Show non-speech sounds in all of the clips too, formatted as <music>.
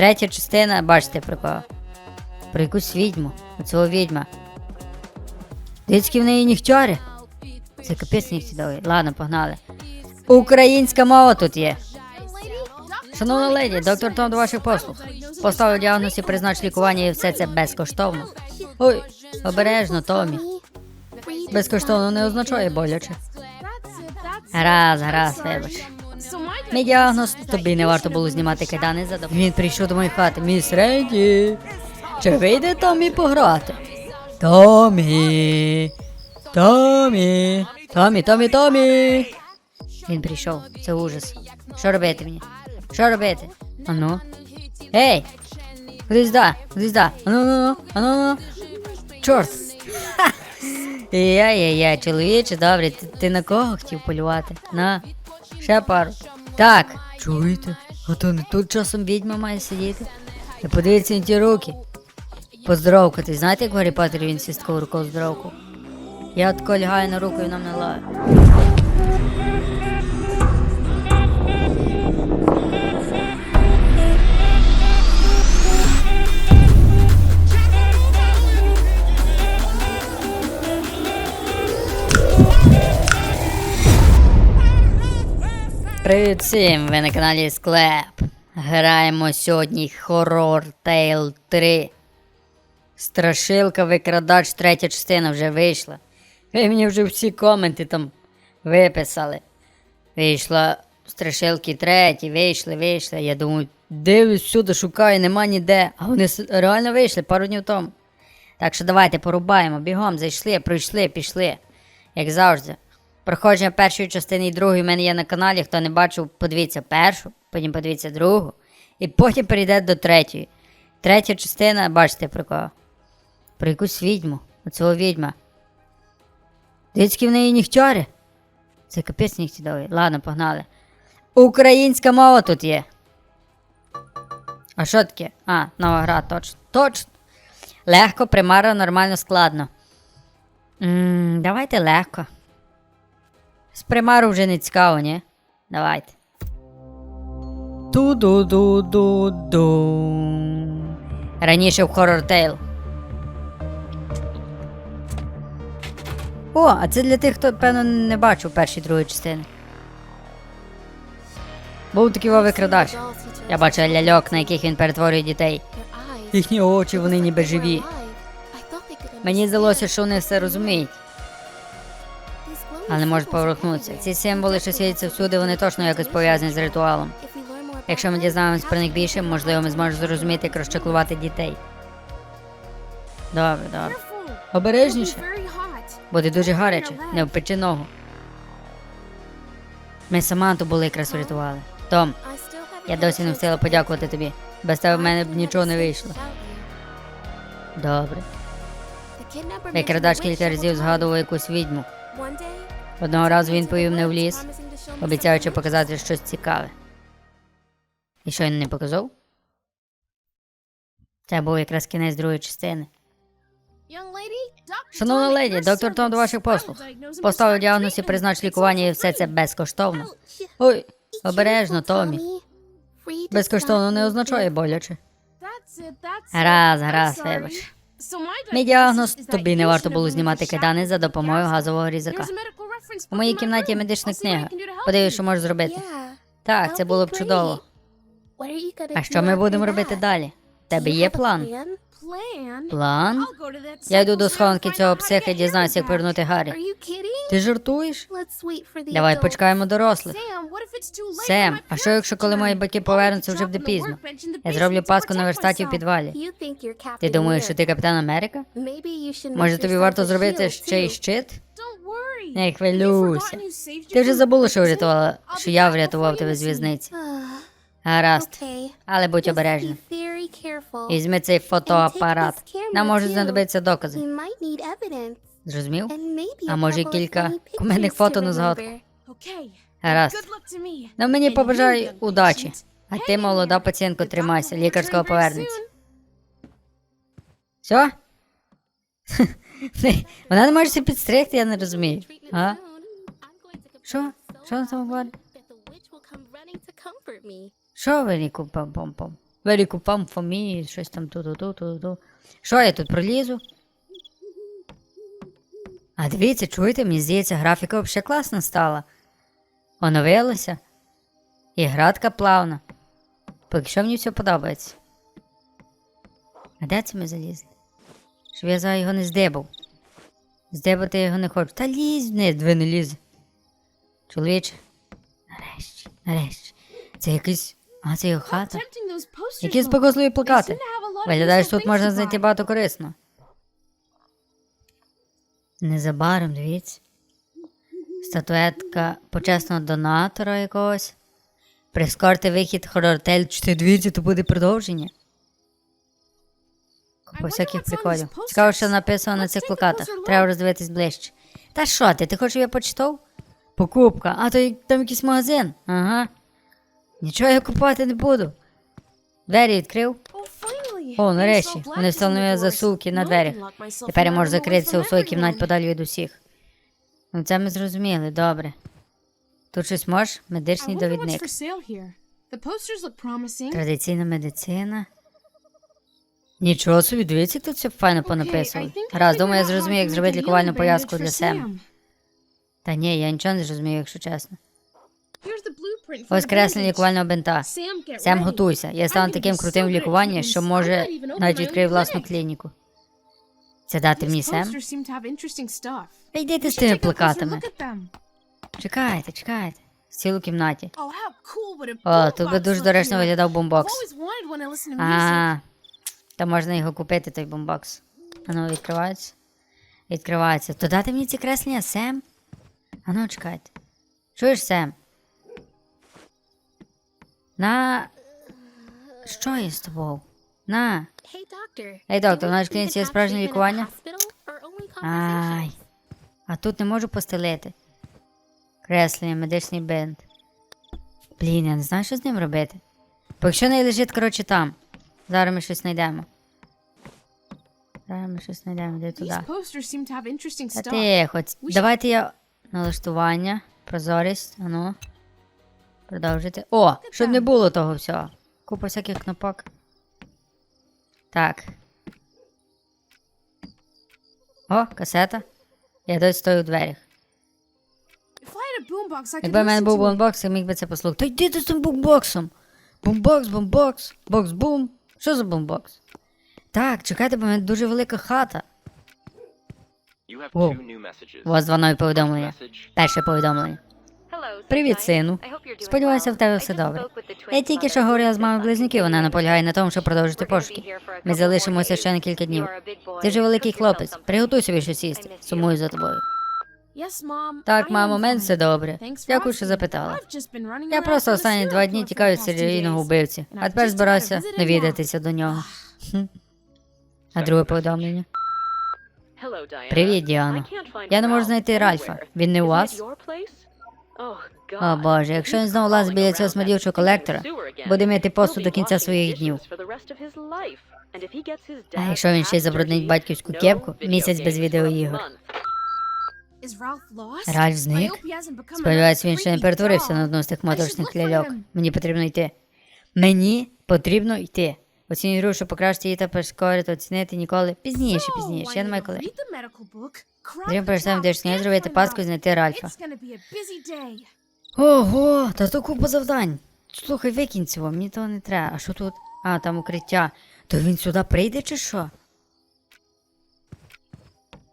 третя частина, бачите про кого? Про якусь відьму. Оцього відьма. Дицькі в неї нігтяри. Це капець нігті довгий. Ладно, погнали. Українська мова тут є. Шановна леді, доктор Том до ваших послуг. Поставив діагноз і признач лікування і все це безкоштовно. Ой, обережно, Томі. Безкоштовно не означає боляче. Гаразд, гаразд, вибач. Мій діагноз тобі не варто було знімати кайдани за допомогою. Він прийшов до моєї хати. Міс Реді. Чи вийде Томі пограти? Томі. Томі. Томі, Томі, Томі. Він прийшов. Це ужас. Що робити мені? Що робити? Ану. Ей! Куди сюди? Ану, ану, ану, ану. Чорт. <laughs> Я-я-я, чоловіче, добре, ти, ти на кого хотів полювати? На, ще пару. Так, чуєте? А то не тут часом відьма має сидіти. І подивіться на ті руки. Поздоровкати. Знаєте, як в Гаррі Поттері він сі руку здоровку? Я от лягаю на руку і нам не лаю. Привіт всім! Ви на каналі Склеп. Граємо сьогодні Horror Tale 3. Страшилка викрадач, третя частина вже вийшла. Ви мені вже всі коменти там виписали. Вийшла страшилки треті, вийшли, вийшли. Я думаю, дивлюсь всюди, шукаю, нема ніде. А вони реально вийшли пару днів тому. Так що давайте порубаємо, бігом, зайшли, пройшли, пішли. Як завжди. Проходження першої частини і другої в мене є на каналі. Хто не бачив, подивіться першу, потім подивіться другу, і потім перейде до третьої. Третя частина, бачите про кого? Про якусь відьму. Оцього відьма. Дицькі в неї нігтяри. Це капець нігтідовий. Ладно, погнали. Українська мова тут є. А що таке? А, нова гра, точно. Точно. Легко, примарно, нормально, складно. м давайте легко. З примару вже не цікаво, ні? Давайте. Ту-ду-ду-ду-ду. Раніше в Horror Tale. О, а це для тих, хто, певно, не бачив перші другої частини. Був такий викрадач. Я бачив ляльок, на яких він перетворює дітей. Їхні очі, вони ніби живі. Мені здалося, що вони все розуміють, але можуть поворухнутися. Ці символи, що світяться всюди, вони точно якось пов'язані з ритуалом. Якщо ми дізнаємось про них більше, можливо, ми зможемо зрозуміти, як розчаклувати дітей. Добре, добре. Обережніше. Буде дуже гаряче, не впечи ногу. Ми з Саманту були якраз рятували. Том, я досі не встигла подякувати тобі. Без тебе в мене б нічого не вийшло. Добре. Викрадач кілька разів згадував якусь відьму. Одного разу він повів мене в ліс, обіцяючи показати щось цікаве. І що він не показав? Це був якраз кінець другої частини. Шановна леді, доктор Том до ваших послуг. Поставив діагноз і признач лікування і все це безкоштовно. Ой, обережно, Томі. Безкоштовно не означає боляче. Гаразд, гаразд, вибач. Мій діагноз тобі не варто було знімати кайдани за допомогою газового різака. У моїй кімнаті є медична книга. Подивись, що можеш зробити. Так, це було б чудово. А що ми будемо робити далі? В Тебе є план? План? Я йду до схованки цього психа і дізнаюся, як повернути Гаррі. Ти жартуєш? Давай почекаємо дорослих. Сем, а що якщо коли мої батьки повернуться вже буде пізно? Я зроблю паску на верстаті в підвалі. Ти думаєш, що ти капітан Америка? Може, тобі варто зробити ще й щит? Не хвилюйся. Ти вже забула, що врятувала, що я врятував тебе з в'язниці. Гаразд, але будь обережна. Візьми цей фотоапарат. Нам можуть знадобитися докази. Зрозумів? А може кілька куменних фото на згадку. Гаразд. Ну мені побажай удачі. А ти, молода пацієнтко, тримайся, лікарського повернеться. Все? <laughs> Вона не може себе підстригти, я не розумію. А? Що? Що вона там говорить? Що? Very coupon for me, щось там ту-ту-ту-ту-ту. Що я тут пролізу? А дивіться, чуєте, мені здається, графіка взагалі класна стала. Оновилася. І градка плавна. Поки що мені все подобається. А де це ми залізли? Щоб я за його не здибав. Здибати я його не хочу. Та лізь вниз, дві не лізе. Чоловіче. Нарешті, нарешті. Це якийсь. А, це його хата. Які спокусливі плакати. Виглядає, що тут можна знайти багато корисного. Незабаром, дивіться. Статуетка почесного донатора якогось. Прискорте вихід хорортель 4 дивіться, то буде продовження. Купа всяких приколів. Цікаво, що написано на цих плакатах. Треба роздивитись ближче. Та що ти? Ти хочеш, я почитав? Покупка. А то там якийсь магазин. Ага. Нічого я купувати не буду. Двері відкрив. О, нарешті. Вони встановили засувки на дверях. Тепер я можу закритися у своїй кімнаті подалі від усіх. Ну це ми зрозуміли, добре. Тут щось можеш? Медичний довідник. Традиційна медицина. Нічого собі, дивіться, як тут все файно понаписували. Раз, думаю, я зрозумів, як зробити лікувальну пов'язку для Сема. Та ні, я нічого не зрозумів, якщо чесно. Ось креслення лікувального бинта. Сем, готуйся. Я стану таким крутим в лікуванні, що може навіть відкрию власну клініку. Це дати мені Сем? Та йдите з тими плакатами. Чекайте, чекайте. В цілу кімнаті. О, тут би дуже доречно виглядав бомбокс. А, та можна його купити, той бомбокс. Ану, відкривається. Відкривається. То дати мені ці креслення, Сем? Ану, чекайте. Чуєш, Сем? На. Що є з тобою? На. Ей, доктор, у нашій клініці є справжнє лікування? Ай. А тут не можу постелити. Креслення, медичний бинт. Блін, я не знаю, що з ним робити. Бо якщо не лежить, коротше, там. Зараз ми щось знайдемо. Зараз ми щось знайдемо, де туди. Та тихо. Давайте я налаштування, прозорість, ану. Продовжити. О, щоб не було того всього. Купа всяких кнопок. Так. О, касета. Я досі стою у дверях. Якби в мене був бомбокс, я міг би це послухати. Та йди ти з тим бомбоксом. Бомбокс, бомбокс, бокс-бум. Що за бомбокс? Так, чекайте, бо в мене дуже велика хата. О, у вас два нові повідомлення. Перше повідомлення. Привіт, сину. Сподіваюся, в тебе все добре. Я тільки що говорила з мамою близнюків, вона наполягає на тому, щоб продовжити пошуки. Ми залишимося ще на кілька днів. Ти вже великий хлопець. Приготуй собі щось їсти. Сумую за тобою. Так, мамо, мен все добре. Дякую, що запитала. Я просто останні два дні тікаю від серійного вбивці, а тепер збираюся навідатися до нього. Хм. <sighs> А друге повідомлення. Привіт, Діано. Я не можу знайти Ральфа. Він не у вас? О боже, якщо він знову лазить біля цього смердючого колектора, буде мити посуд до кінця своїх днів. А якщо він ще й забруднить батьківську кепку, місяць без відеоігор. Ральф зник? Сподіваюся, він ще не перетворився на одну з тих моторошних ляльок. Мені потрібно йти. Мені потрібно йти. Оцінюю гру, щоб покращити її та прискорити, оцінити ніколи. Пізніше, пізніше. Я не маю коли. Потрібно перестати медичний зробити паску і знайти Ральфа. Ого, та то купа завдань. Слухай, викинь цього, мені того не треба. А що тут? А, там укриття. То він сюди прийде чи що?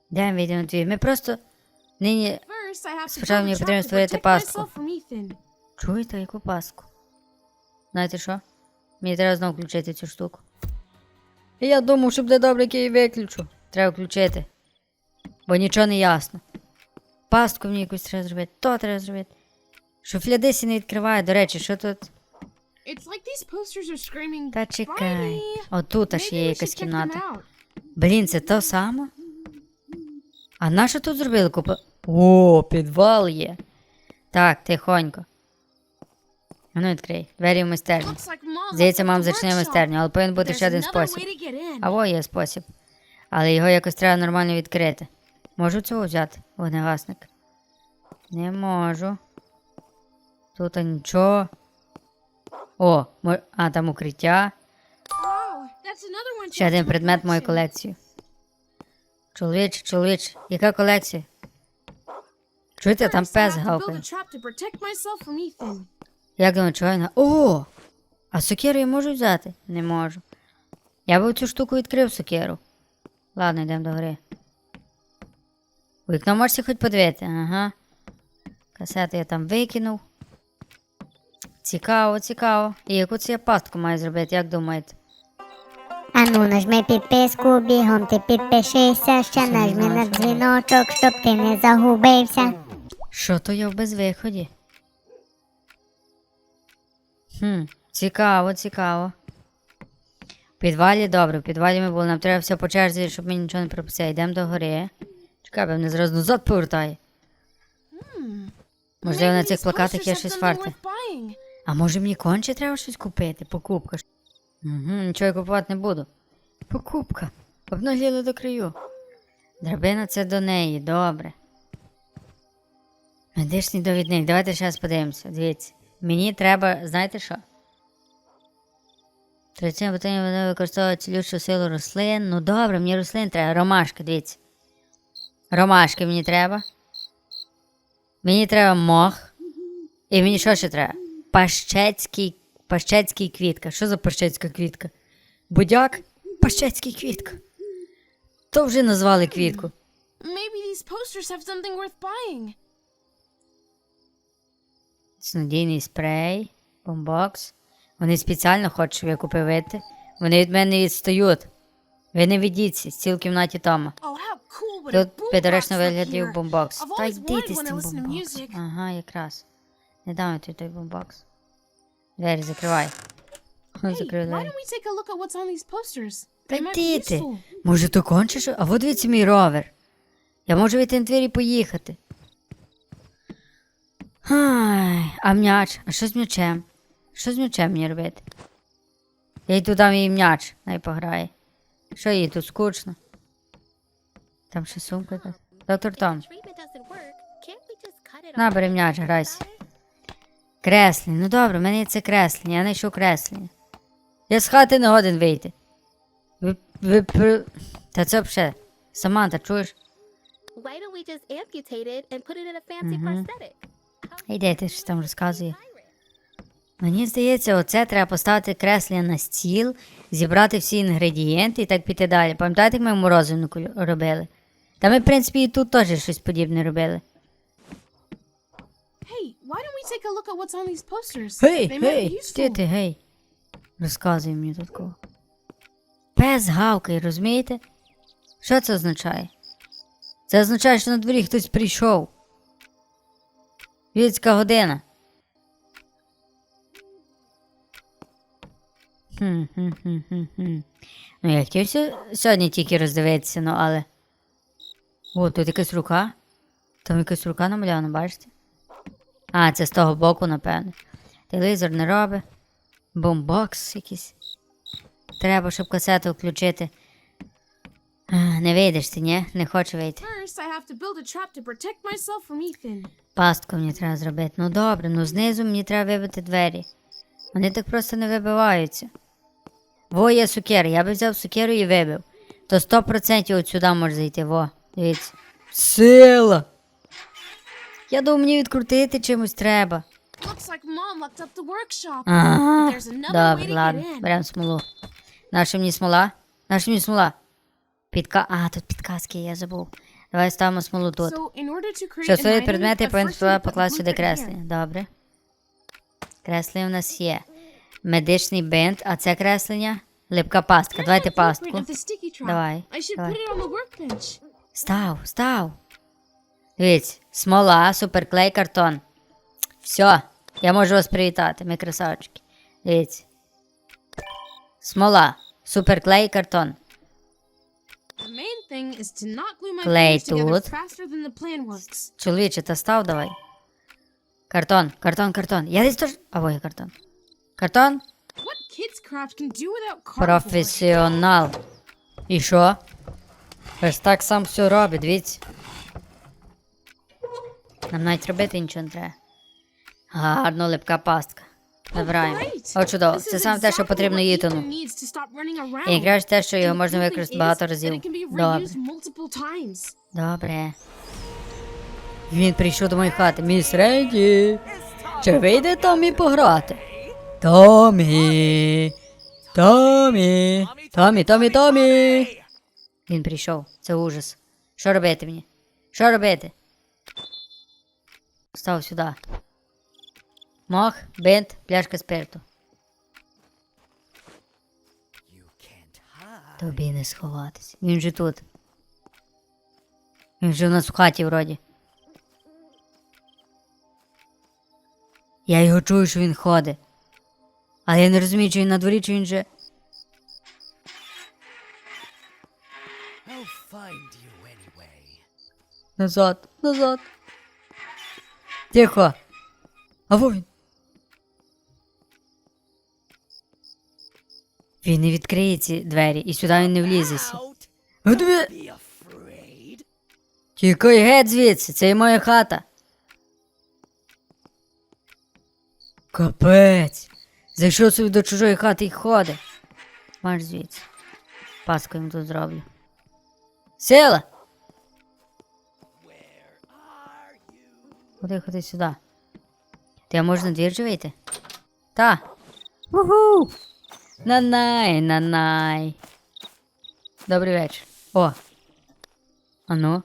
Де відео твій? Ми просто нині. Спочатку мені потрібно створити пастку. Чуєте, яку паску? Знаєте що? Мені треба знову включити цю штуку. Я думав, що буде добре, як я її виключу. Треба включити. Бо нічого не ясно. Пастку мені якусь треба зробити, то треба зробити. Шуфлядисі не відкриває, до речі, що тут? Та чекай. Отут аж є якась кімната. Блін, це то саме? А на що тут зробили купа? О, підвал є. Так, тихонько. А ну відкрий. Двері в майстерню. Здається, мам зачне майстерню, але повинен бути ще один спосіб. А во є спосіб. Але його якось треба нормально відкрити. Можу цього взяти, вогнегасник? Не можу. Тут нічого. О, а там укриття. Ще один предмет моєї колекції. Чоловіч, чоловіч, яка колекція? Чуєте, там пес гавкає. Як думаю, чого на. О! А сокиру я можу взяти? Не можу. Я би цю штуку відкрив сокиру. Ладно, йдемо до гри. Вікно можете хоч подивити, ага. Касету я там викинув. Цікаво, цікаво. І яку це я пастку маю зробити, як думаєте? Ану, нажми підписку, бігом ти підпишися, ще нажми на дзвіночок, щоб ти не загубився. Що то я в безвиході? Хм, цікаво, цікаво. В підвалі добре, в підвалі ми були, нам треба все по черзі, щоб мені нічого не пропустило. Йдемо до гори. Чекай, бо мене зразу назад повертає. Можливо, на цих плакатах є щось варте. А може мені конче треба щось купити? Покупка. Угу, нічого я купувати не буду. Покупка. Обнагліли до краю. Драбина це до неї, добре. Медичний довідник, давайте зараз подивимося. Дивіться. Мені треба, знаєте що? Традиційно питання вони використовують цілющу силу рослин. Ну добре, мені рослин треба. Ромашки, дивіться. Ромашки мені треба. Мені треба мох. І мені що ще треба? Пащецький, пащецький квітка. Що за пащецька квітка? Будяк? Пащецький квітка. То вже назвали квітку. Maybe these posters have something worth buying. Снодійний спрей, бомбокс. Вони спеціально хочуть, щоб я купив вити. Вони від мене відстають. Ви не ведіться, стіл в кімнаті Тома. Oh, Тут look виглядів бомбокс. Та йди ти з to бомбокс. Ага, якраз. Не дам тобі той бомбокс. Двері закривай. Та ти. Може, то кончиш? А от дивіться мій ровер. Я можу вийти на двері і поїхати. Ай, а м'яч? А що з м'ячем? Що з м'ячем мені робити? Я йду дам їй м'яч, най пограє. Що їй тут скучно? Там ще сумка якась. Доктор Том, на, бери м'яч, грайся. Креслення. Ну добре, в мене є це креслення, я знайшов креслення. Я з хати не годен вийти. Ви, ви, при- Та це взагалі. Саманта, чуєш? Why don't we just amputate it and put it in a fancy prosthetic? Іде, ти щось там розказує. Мені здається, оце треба поставити креслення на стіл, зібрати всі інгредієнти і так піти далі. Пам'ятаєте, як ми в морозивнику робили? Та ми, в принципі, і тут теж щось подібне робили. Гей, гей, ти ти, гей. Розказуй мені тут кого. Пес гавкає, розумієте? Що це означає? Це означає, що на дворі хтось прийшов. Віцька година. Хм, хм. Ну, я хотів сьогодні тільки роздивитися, ну але. О, тут якась рука. Там якась рука намальована, бачите? А, це з того боку, напевно. Телевізор не робить. Бомбокс якийсь. Треба, щоб касету включити. Не вийдеш ти, ні? Не хоче вийти. Пастку мені треба зробити. Ну добре, ну знизу мені треба вибити двері. Вони так просто не вибиваються. Во, є сукера. Я би взяв сукеру і вибив. То 100% от сюди може зайти, во. Дивіться. Сила! Я думав, мені відкрутити чимось треба. Ага. Добре, ладно, беремо смолу. Наша мені смола? Наша мені смола. Підка... А, тут підказки, я забув. Давай ставимо смолу тут. Item, предмети the покласти сюди креслення. Добре. Креслення у нас є. Медичний бинт, а це креслення. Липка пастка. Давайте пастку. Давай, давай. Став, став. Дивіться, смола, суперклей, картон. Все, я можу вас привітати, ми красавчики. Дивіться. Смола, суперклей, картон. Клей тут. Чоловіче, та став давай. Картон, картон, картон. Я десь теж. А ой, картон. Картон? Професіонал. І що? Ось так сам все робить, дивіться. Нам навіть робити нічого не треба. Гарно липка пастка. Забираємо. О, чудово. Це саме те, що потрібно Ітану. І якраз те, що його можна використати багато разів. Добре. Добре. Він прийшов до моєї хати. Міс Ренді. Чи вийде Томі пограти? Томі. Томі. Томі, Томі, Томі. Він прийшов. Це ужас. Що робити мені? Що робити? Став сюди. Мох, бинт, пляшка спирту. Тобі не сховатись. Він же тут. Він же у нас в хаті вроді. Я його чую, що він ходить. Але я не розумію, чи він на дворі, чи він же. Назад, назад. Тихо. А він. Він не відкриє ці двері і сюди він не влізеся. Тікай геть звідси, це і моя хата. Капець. Зайшов собі до чужої хати і ходить. Марш звідси. Паску йому тут зроблю. Сила! Ходи, ходи сюди. Ти можна двір же вийти? Та. Уху! Нанай, нанай. Добрий вечір. О. Ану.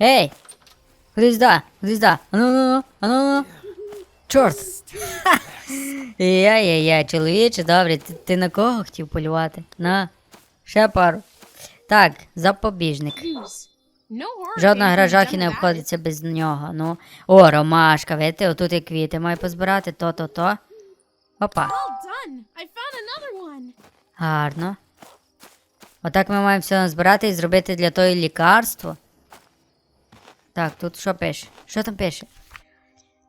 Ей! Ходи сюди. Ану, ану, ану, ану. Чорт. <laughs> Я-я-я, чоловіче, добре, ти, ти на кого хотів полювати? На. Ще пару. Так, запобіжник. Жодна гра жахів не обходиться без нього. Ну. О, ромашка, видите, отут є квіти. Маю позбирати то-то-то. Опа. Гарно. Отак ми маємо все назбирати і зробити для того лікарство. Так, тут що пише? Що там пише?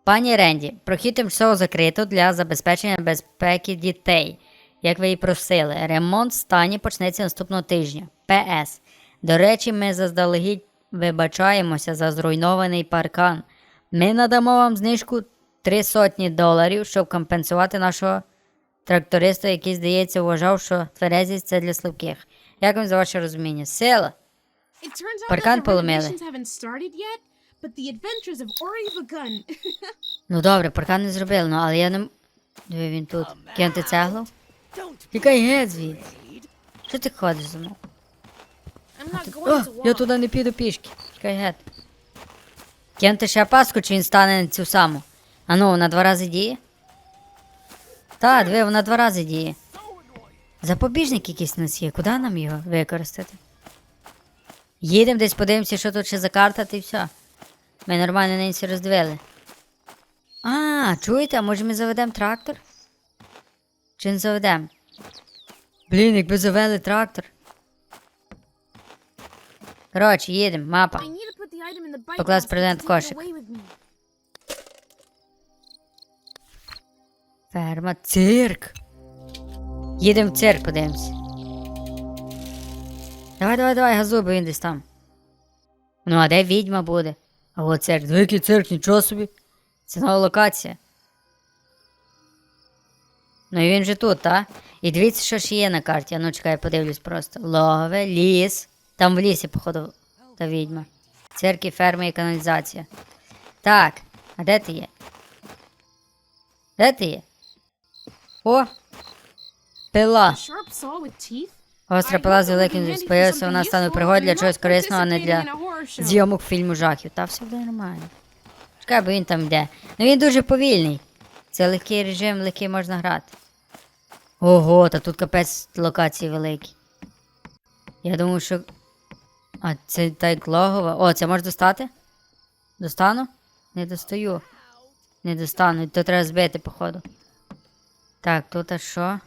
Пані Ренді, прохід тимчасово закрито для забезпечення безпеки дітей. Як ви і просили, ремонт стані почнеться наступного тижня. ПС. До речі, ми заздалегідь вибачаємося за зруйнований паркан. Ми надамо вам знижку 3 сотні доларів, щоб компенсувати нашого тракториста, який, здається, вважав, що тверезість це для слабких. Як вам за ваше розуміння? Сила? Паркан поломили. <laughs> Ну добре, паркан не зробили, ну але я не. Диви, він тут. Кинути цеглу? Тікай геть звідси. Що ти ходиш за мною? О, я туди не піду пішки. Чекай геть. Кинути ще паску, чи він стане на цю саму? А ну, вона два рази діє? Та, диви, вона два рази діє. Запобіжник якийсь у нас є. Куди нам його використати? Їдемо десь подивимося, що тут ще за карта, та й все. Ми нормально на всі роздивили. А, чуєте, а може ми заведемо трактор? Чи не заведемо? Блін, якби завели трактор. Коротше, їдемо, мапа. Поклас презент в кошик. Ферма, цирк. Їдемо в цирк, подивимось. Давай, давай, давай, газуй, він десь там. Ну, а де відьма буде? А от цирк, великий цирк, нічого собі. Це нова локація. Ну і він же тут, та? І дивіться, що ж є на карті. А ну чекай, подивлюсь просто. Логове, ліс. Там в лісі, походу, та відьма. Цирки, ферми і каналізація. Так, а де ти є? Де ти є? О! Пила. Гостра пила з великим споявився, вона стане пригод для чогось корисного, а не для зйомок фільму жахів. Та все буде нормально. Чекай, бо він там йде. Ну він дуже повільний. Це легкий режим, легкий можна грати. Ого, та тут капець локації великі. Я думаю, що. А, це так логово. О, це можеш достати? Достану? Не достаю. Не достану, то треба збити, походу. Так, тут а що?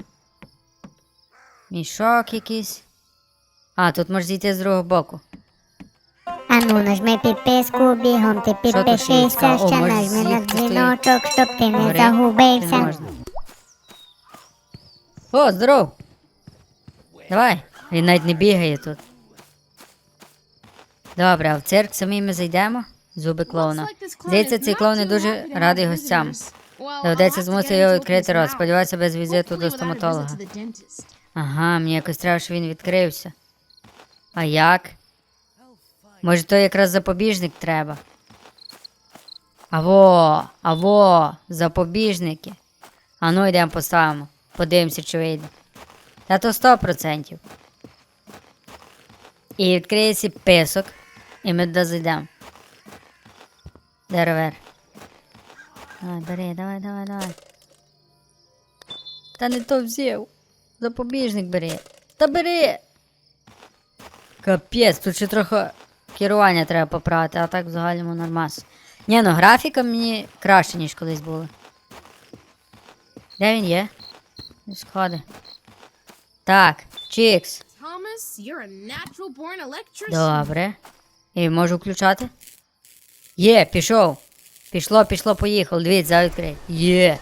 Мішок якийсь. А, тут можеш зійти з другого боку. Ану, нажми підписку, бігом ти підпишися, ще нажми на дзвіночок, щоб ти не Говори. Загубився. О, здоров! Давай. Він навіть не бігає тут. Добре, а в цирк самі ми зайдемо. Зуби клоуна. Здається, цей клоун не дуже радий гостям. Доведеться змусити його відкрити рот. Сподіваюся, без візиту до стоматолога. Ага, мені якось треба, щоб він відкрився. А як? Може, то якраз запобіжник треба. Аво, аво, запобіжники. А ну йдемо поставимо. Подивимося, чи вийде. Та то 100%. І відкриється писок, і ми туди зайдемо. Де ровер? Давай, бери, давай, давай, давай. Та не то взяв. Запобіжник бери. Та бери. Капець, тут ще трохи керування треба поправити, а так в загальному нормас. Ні, ну графіка мені краще, ніж колись було. Де він є? Сходи. Так, Чікс. Thomas, you're a born. Добре. І можу включати? Є, пішов. Пішло, пішло, поїхав. Дивіться, за відкрий. Є.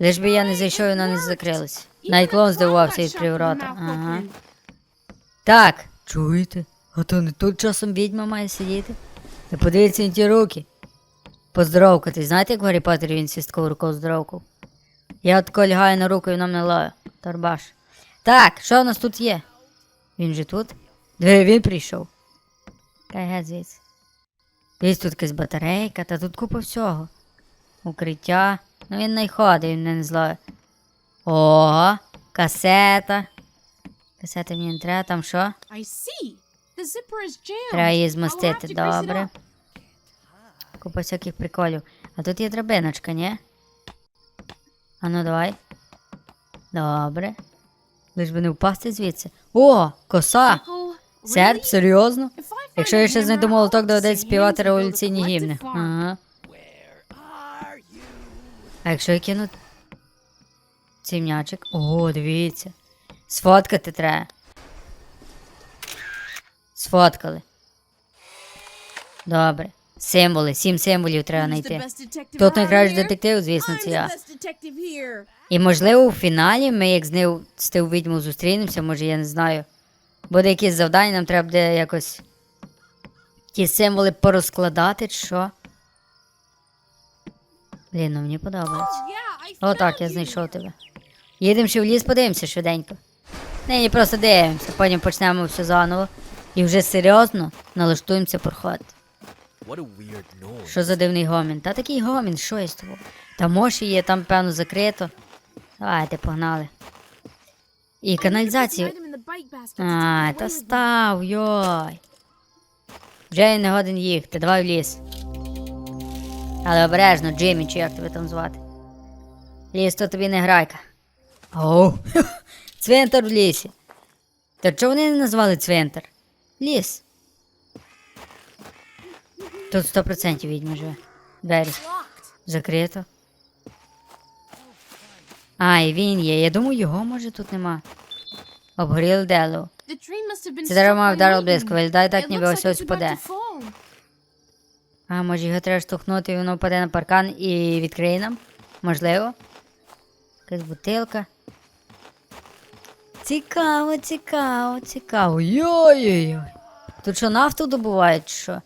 Лиш би я не зайшов, і вона не закрилась. Навіть клоун здивувався і відкрив. Ага. Так. Чуєте? А то не тут часом відьма має сидіти. І подивіться на ті руки. Поздоровкати. Знаєте, як Гаррі Поттері він свісткову рукою здоровкав? Я от лягаю на руку і вона мене лає. Торбаш. Так, що в нас тут є? Він же тут? Де він прийшов? Та геть звідси. Десь тут якась батарейка, та тут купа всього. Укриття. Ну він не ходить, він не злає. О, касета. Касети мені не треба, там що? Треба її it добре. Купа всяких приколів. А тут є драбиночка, ні? А ну давай. Добре. Лиш би не впасти звідси. О, коса! Серп, серйозно? Якщо я ще знайду молоток, доведеться співати революційні гімни. Ага. А якщо я кину цей м'ячик? О, дивіться. Сфоткати треба. Сфоткали. Добре. Символи, сім символів треба знайти. Тут найкращий детектив, звісно, це я. І можливо у фіналі ми як з ним з тим відьму зустрінемося, може я не знаю. Буде якесь завдання, нам треба буде якось ті символи порозкладати, що. Блін, ну мені подобається. I Отак, я знайшов тебе. Їдемо ще в ліс, подивимося швиденько. Нині просто дивимося, потім почнемо все заново. І вже серйозно налаштуємося проходити. Що за дивний гомін? Та такий гомін, що є з тобою? Та моші є, там певно закрито. Давайте, погнали. І каналізацію. Ай, та став, йой. Вже не годен їхати, давай в ліс. Але обережно, Джиммі, чи як тебе там звати. Ліс то тобі не грайка. Оу, <laughs> цвинтар в лісі. Та чого вони не назвали цвинтар? Ліс. Тут 100% відьма живе. Двері. Закрито. А, і він є. Я думаю, його може тут нема. Have been Це by вдарило близько, виглядає так, ніби ось ось впаде. А, може його треба штовхнути і воно впаде на паркан і відкриє нам? Можливо. Якась бутилка. Цікаво, цікаво, цікаво. Йой-йой-йой. Тут що нафту добувають, що?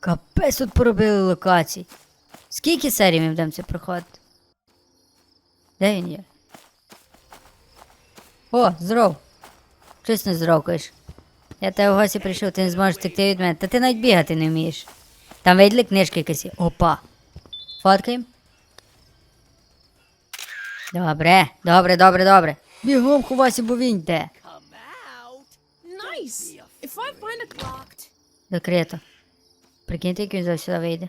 Капець тут поробили локацій. Скільки серій ми будемо це проходити? Де він є? О, здоров. Щось не здоровкаєш. Я тебе в гості прийшов, ти не зможеш втекти від мене. Та ти навіть бігати не вмієш. Там виділи книжки якісь. Опа. Фоткаємо. Добре, добре, добре, добре. Бігом ховайся, бо він йде. Закрито. Прикиньте, як він зараз сюди вийде.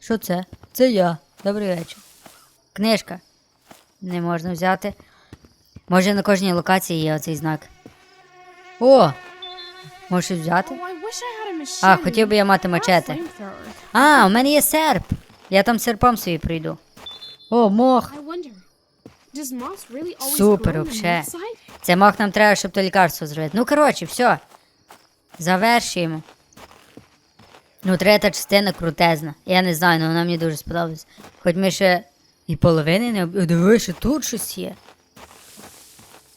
Що це? Це я. Добрий вечір. Книжка. Не можна взяти. Може на кожній локації є оцей знак. О! Можеш взяти? Oh. А, хотів би я мати мачете. А, у мене є серп. Я там серпом собі прийду. О, мох. Супер, вообще. Це мох нам треба, щоб то лікарство зробити. Ну, коротше, все. Завершуємо. Ну, третя частина крутезна. Я не знаю, але вона мені дуже сподобалась. Хоч ми ще і половини не об... Диви, що тут щось є.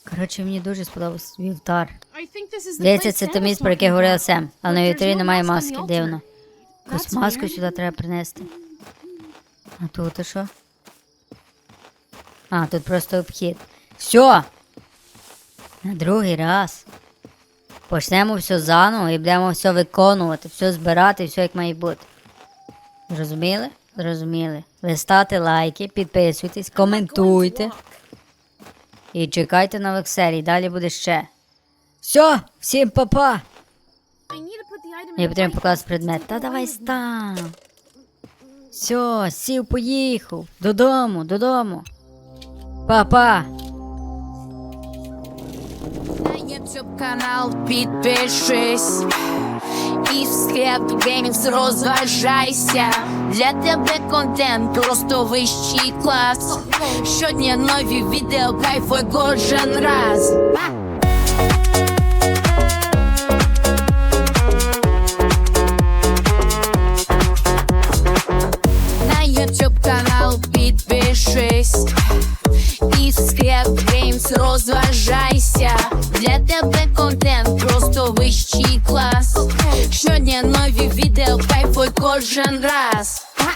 Коротше, мені дуже сподобався вівтар. Здається, це те місце, про яке говорив. Сем, але на no немає маски, дивно. Якусь маску сюди треба принести. А тут і що? А, тут просто обхід. Все! На другий раз. Почнемо все заново і будемо все виконувати, все збирати, все як має бути. Зрозуміли? Зрозуміли. Ви ставте лайки, підписуйтесь, коментуйте. І чекайте нових серій, далі буде ще. Все, всім па-па! Мені потрібно покласти предмет. Та давай став. Все, сів, поїхав. Додому, додому. Па-па. Канал підпишись І в склеп геймінгс розважайся Для тебе контент просто вищий клас Щодня нові відео, кайфуй кожен раз вищий